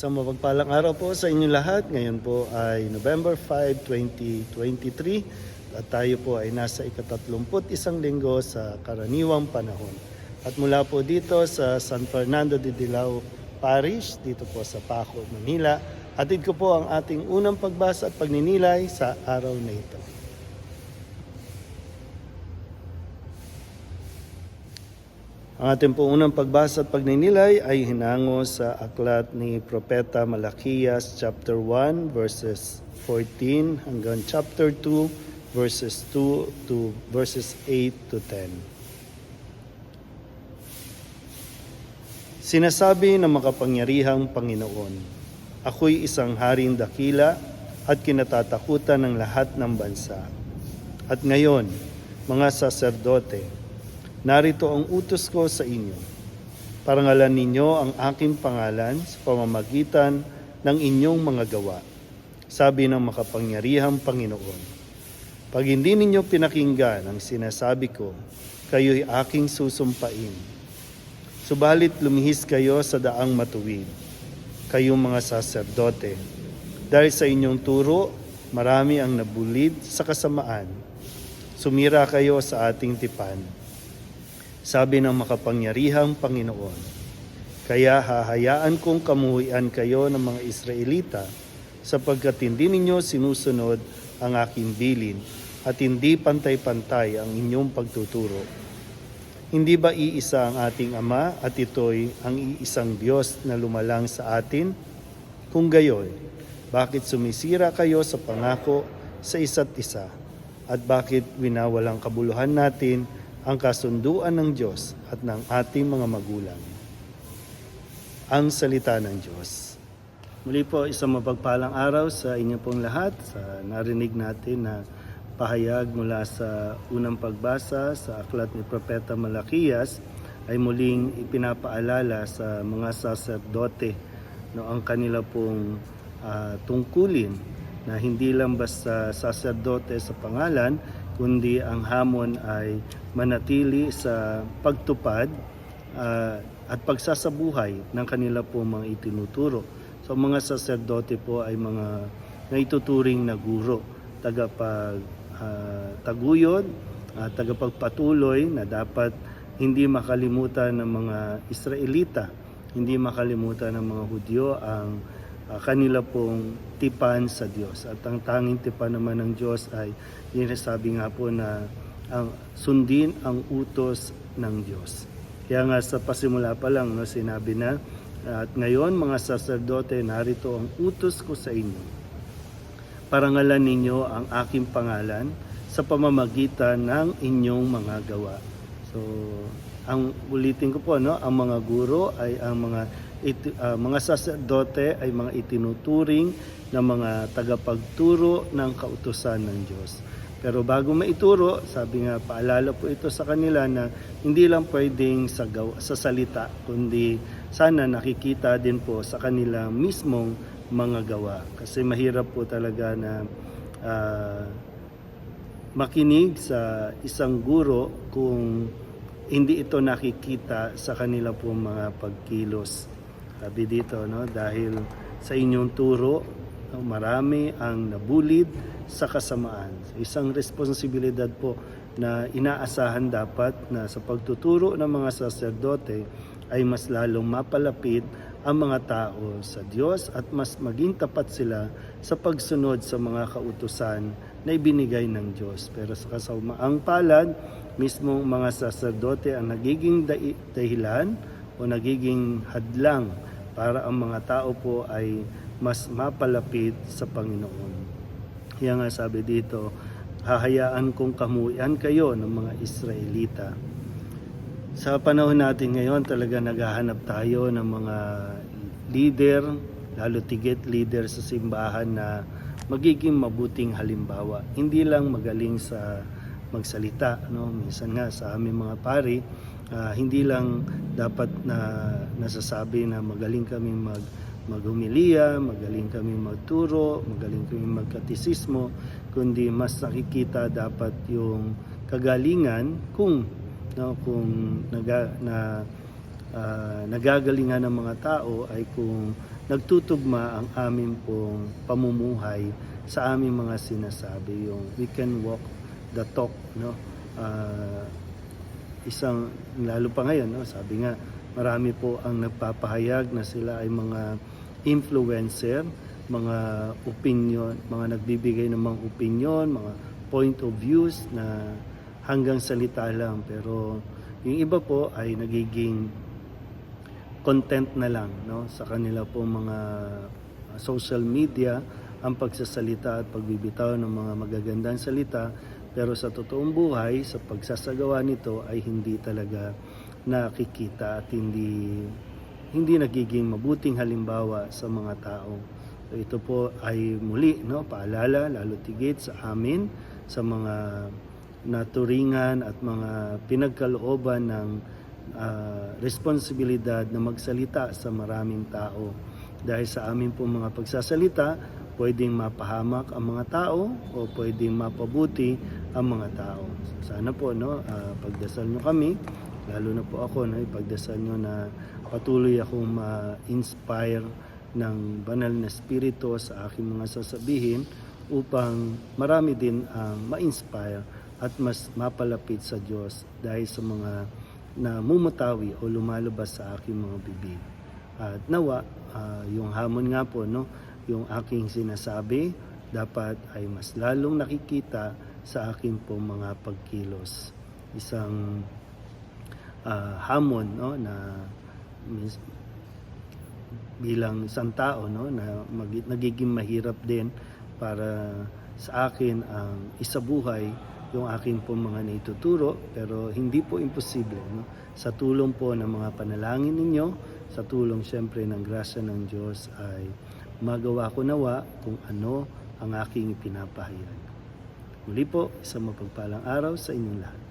Isang mapagpalang araw po sa inyo lahat. Ngayon po ay November 5, 2023 at tayo po ay nasa ikatatlumput isang linggo sa karaniwang panahon. At mula po dito sa San Fernando de Dilao Parish, dito po sa Paco, Manila, atid ko po ang ating unang pagbasa at pagninilay sa araw na ito. Ang ating po unang pagbasa at pagninilay ay hinango sa aklat ni Propeta Malakias chapter 1 verses 14 hanggang chapter 2 verses 2 to verses 8 to 10. Sinasabi ng makapangyarihang Panginoon, Ako'y isang haring dakila at kinatatakutan ng lahat ng bansa. At ngayon, mga saserdote, narito ang utos ko sa inyo. Parangalan ninyo ang aking pangalan sa pamamagitan ng inyong mga gawa. Sabi ng makapangyarihang Panginoon, Pag hindi ninyo pinakinggan ang sinasabi ko, kayo'y aking susumpain. Subalit lumihis kayo sa daang matuwid, kayong mga saserdote. Dahil sa inyong turo, marami ang nabulid sa kasamaan. Sumira kayo sa ating tipan. Sabi ng makapangyarihang Panginoon, Kaya hahayaan kong kamuhian kayo ng mga Israelita sapagkat hindi ninyo sinusunod ang aking bilin at hindi pantay-pantay ang inyong pagtuturo. Hindi ba iisa ang ating Ama at ito'y ang iisang Diyos na lumalang sa atin? Kung gayon, bakit sumisira kayo sa pangako sa isa't isa? At bakit winawalang kabuluhan natin ang kasunduan ng Diyos at ng ating mga magulang? Ang salita ng Diyos. Muli po, isang mapagpalang araw sa inyo pong lahat. Sa narinig natin na pahayag mula sa unang pagbasa sa aklat ni Propeta Malakias ay muling ipinapaalala sa mga saserdote no, ang kanila pong ah, tungkulin na hindi lang basta saserdote sa pangalan kundi ang hamon ay manatili sa pagtupad ah, at pagsasabuhay ng kanila pong mga itinuturo. So mga saserdote po ay mga naituturing na guro, tagapag ah, taguyod, ah, tagapagpatuloy na dapat hindi makalimutan ng mga Israelita, hindi makalimutan ng mga Hudyo ang ah, kanila pong tipan sa Diyos. At ang tanging tipan naman ng Diyos ay yun sabi nga po na ang sundin ang utos ng Diyos. Kaya nga sa pasimula pa lang no, sinabi na at ngayon mga saserdote narito ang utos ko sa inyo. Parangalan ninyo ang aking pangalan sa pamamagitan ng inyong mga gawa. So, ang ulitin ko po no, ang mga guro ay ang mga iti, ah, mga saserdote ay mga itinuturing na mga tagapagturo ng kautusan ng Diyos. Pero bago maituro, sabi nga paalala po ito sa kanila na hindi lang pwedeng sa, gaw- sa salita, kundi sana nakikita din po sa kanila mismong mga gawa. Kasi mahirap po talaga na ah, makinig sa isang guro kung hindi ito nakikita sa kanila po mga pagkilos. Sabi dito, no, dahil sa inyong turo, no, marami ang nabulid sa kasamaan. Isang responsibilidad po na inaasahan dapat na sa pagtuturo ng mga saserdote ay mas lalong mapalapit ang mga tao sa Diyos at mas maging tapat sila sa pagsunod sa mga kautusan na ibinigay ng Diyos. Pero sa kasamaang palad, mismo mga saserdote ang nagiging dahilan o nagiging hadlang para ang mga tao po ay mas mapalapit sa Panginoon. Kaya nga sabi dito, hahayaan kong kamuyan kayo ng mga Israelita. Sa panahon natin ngayon, talaga naghahanap tayo ng mga leader, lalo tigit leader sa simbahan na magiging mabuting halimbawa. Hindi lang magaling sa magsalita, no? Minsan nga sa aming mga pari, ah, hindi lang dapat na nasasabi na magaling kami mag maghumiliya, magaling kami magturo, magaling kami magkatisismo, kundi mas nakikita dapat yung kagalingan kung no kung naga, na ah, nagagalingan ng mga tao ay kung nagtutugma ang aming pong pamumuhay sa aming mga sinasabi yung we can walk the talk no? Ah, isang lalo pa ngayon no? Sabi nga marami po ang nagpapahayag na sila ay mga influencer mga opinion mga nagbibigay ng mga opinion mga point of views na hanggang salita lang. Pero yung iba po ay nagiging content na lang no? Sa kanila po mga social media ang pagsasalita at pagbibitaw ng mga magagandang salita pero sa totoong buhay sa pagsasagawa nito ay hindi talaga nakikita at hindi hindi nagiging mabuting halimbawa sa mga tao. So ito po ay muli no paalala lalo tigit sa amin sa mga naturingan at mga pinagkalooban ng ah, responsibilidad na magsalita sa maraming tao. Dahil sa amin po mga pagsasalita, pwedeng mapahamak ang mga tao o pwedeng mapabuti ang mga tao. Sana po no, ah, pagdasal nyo kami, lalo na po ako no, ipagdasal nyo na patuloy akong ma-inspire ng banal na spirito sa aking mga sasabihin upang marami din ang ma-inspire at mas mapalapit sa Diyos dahil sa mga na mumutawi o lumalabas sa aking mga bibig. At nawa, ah, yung hamon nga po, no, yung aking sinasabi, dapat ay mas lalong nakikita sa aking po mga pagkilos. Isang ah, hamon no, na bilang isang tao no, na mag- nagiging mahirap din para sa akin ang isabuhay yung aking po mga naituturo pero hindi po imposible no? sa tulong po ng mga panalangin ninyo sa tulong siyempre ng grasya ng Diyos ay magawa ko nawa kung ano ang aking ipinapahayag. Muli po, isang mapagpalang araw sa inyong lahat.